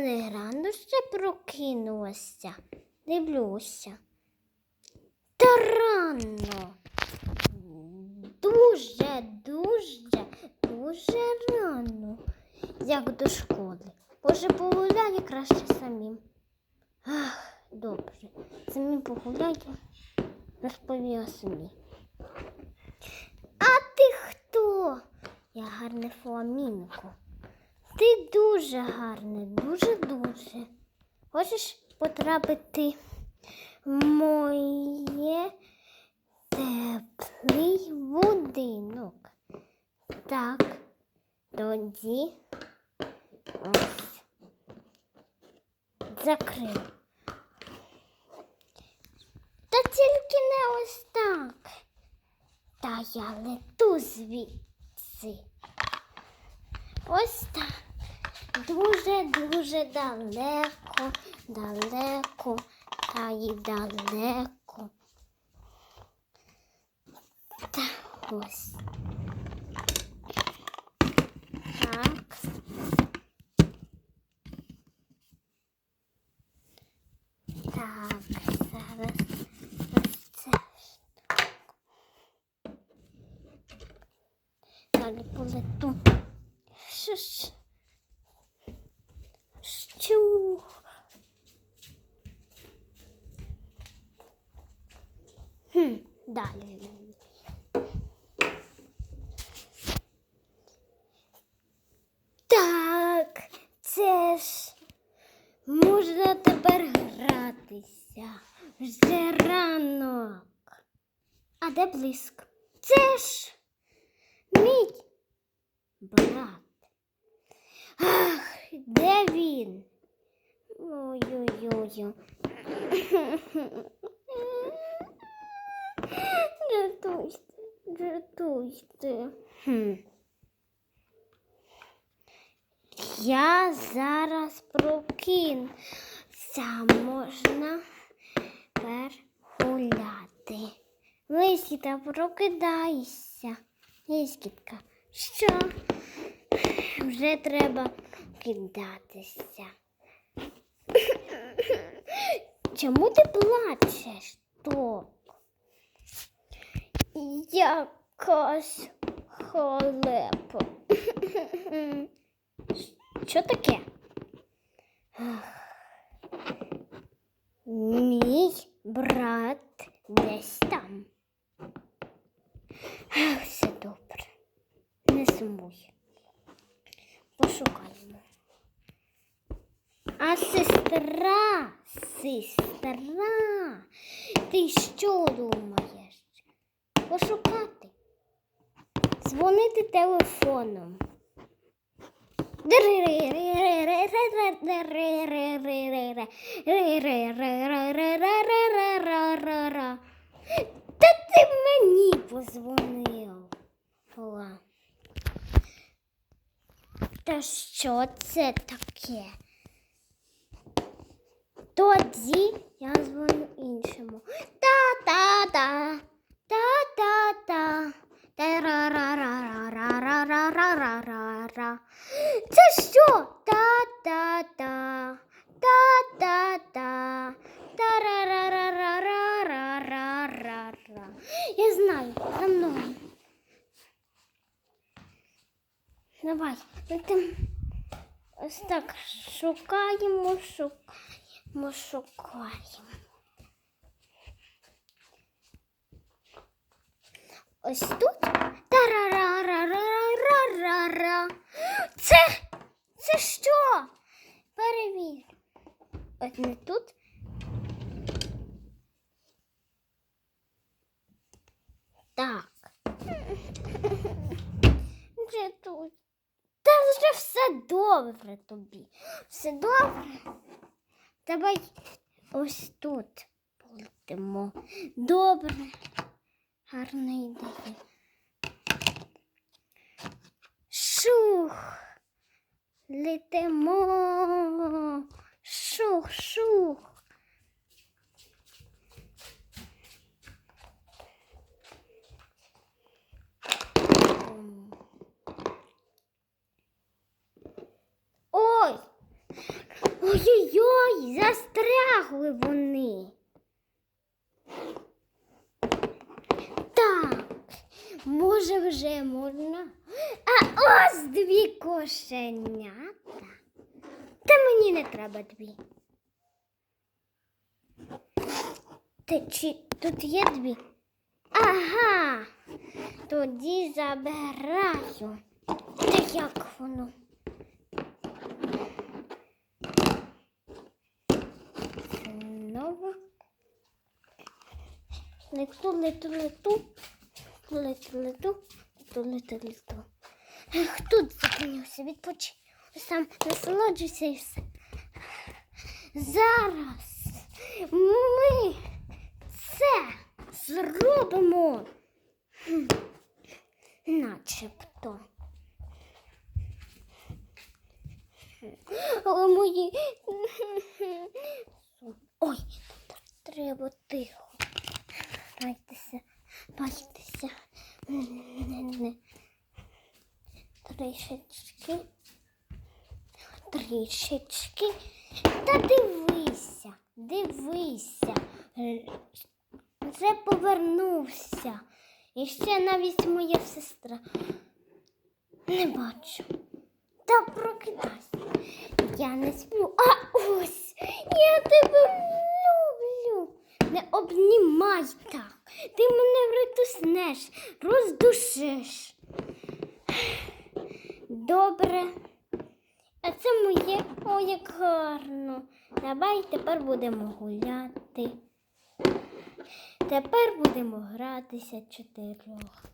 не рано ще прокинулася. Дивлюся. Та рано. Дуже, дуже, дуже рано. Як до школи. Може, погуляє краще самим. Ах, добре. Самі погуляю. Розповіла собі. А ти хто? Я гарне фламінко. Ти дуже гарне, дуже-дуже. Хочеш потрапити в моє теплий будинок? Так, тоді ось закрив. Та тільки не ось так. Та я лету звідси. Ось так. Дуже-дуже далеко, далеко, та й далеко. Та ось. Так, зараз ось це. Далі полету. Що ж? Що? Хм, далі. Так, це ж можна тепер гратися. Вже ранок. А де блиск? Це ж мій брат. Ах, де він? Ой-ой-ой. Рятуйте, рятуйте. Хм. Я зараз прокинуся. Можна тепер гуляти. Лисіта, прокидайся. Лискітка, що? Вже треба кидатися. Чому ти плачеш, Ток? Якась халепа. Що таке? Мій брат десь там. Ах, все добре. Не сумуй. Пошукаємо. А сестра, сестра, ти що думаєш? Пошукати. Дзвонити телефоном. Та ти мені позвонила. Та що це таке? Тоді я дзвоню іншому. Та-та-та, та-та-та, та-ра-ра-ра-ра-ра-ра-ра-ра-ра. Це що? Та-та-та, та-та-та, та-ра-ра-ра-ра-ра-ра-ра. Я знаю, за мною. Давай, летим. Ось так шукаємо, шукаємо, шукаємо. Ось тут. Тарарарарарарара. Це, це що? Перевір. От не тут. Так. Вже тут. Та вже все добре тобі. Все добре. Давай ось тут полетимо. Добре. Гарна ідея. Шух. Летимо. Шух, шух. Ой, Ой-ой-ой, застрягли вони. Так, може вже можна. А ось дві кошенята. Та мені не треба дві. Ти, чи тут є дві? Ага, тоді забираю. Та як воно? Знову. Лету, лету, лету. Лету, лету, лету, лету, лету. Ех, тут зупинився, відпочи. Ось там насолоджуйся і все. Зараз ми це зробимо. Начебто. Але мої. Ой, треба тихо. Трішечки. Та дивися, дивися. Вже повернувся. І ще навіть моя сестра. Не бачу. Та прокидайся. Я не сплю. А ось я тебе люблю. Не обнімай так. Ти мене притуснеш, роздушиш. Добре. А це моє, о, як гарно. Давай тепер будемо гуляти. Тепер будемо гратися чотирьох.